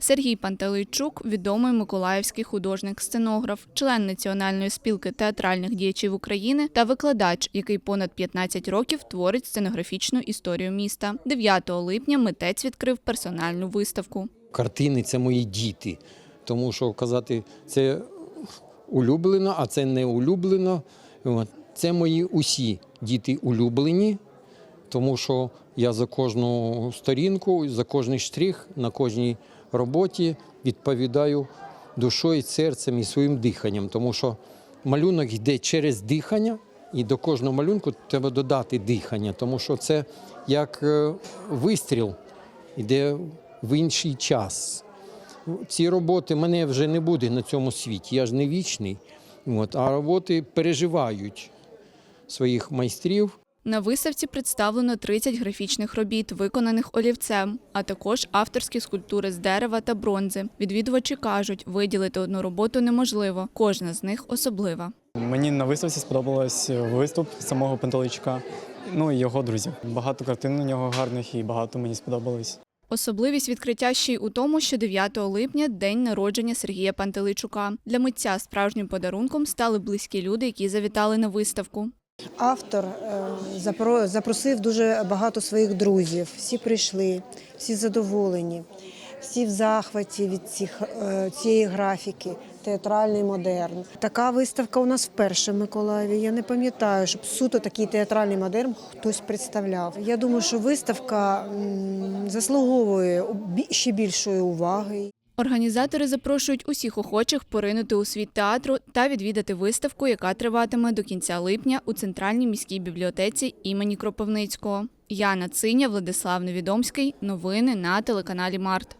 Сергій Пантелейчук відомий миколаївський художник-сценограф, член Національної спілки театральних діячів України та викладач, який понад 15 років творить сценографічну історію міста. 9 липня митець відкрив персональну виставку. Картини це мої діти. Тому що казати, це улюблено, а це не улюблено. Це мої усі діти улюблені, тому що я за кожну сторінку, за кожний штрих на кожній роботі відповідаю душою, серцем і своїм диханням. Тому що малюнок йде через дихання, і до кожного малюнку треба додати дихання, тому що це як е, вистріл йде в інший час. Ці роботи мене вже не буде на цьому світі. Я ж не вічний. От, а роботи переживають своїх майстрів. На виставці представлено 30 графічних робіт, виконаних олівцем, а також авторські скульптури з дерева та бронзи. Відвідувачі кажуть, виділити одну роботу неможливо. Кожна з них особлива. Мені на виставці сподобалось виступ самого Пантелейчука, ну і його друзів. Багато картин у нього гарних і багато мені сподобалось. Особливість відкриття ще й у тому, що 9 липня день народження Сергія Пантелейчука. Для митця справжнім подарунком стали близькі люди, які завітали на виставку. Автор е, запросив дуже багато своїх друзів. Всі прийшли, всі задоволені, всі в захваті від цих, е, цієї графіки, театральний модерн. Така виставка у нас вперше в Миколаєві. Я не пам'ятаю, щоб суто такий театральний модерн хтось представляв. Я думаю, що виставка заслуговує ще більшої уваги. Організатори запрошують усіх охочих поринути у світ театру та відвідати виставку, яка триватиме до кінця липня у центральній міській бібліотеці імені Кропивницького. Яна Циня, Владислав Невідомський. Новини на телеканалі Март.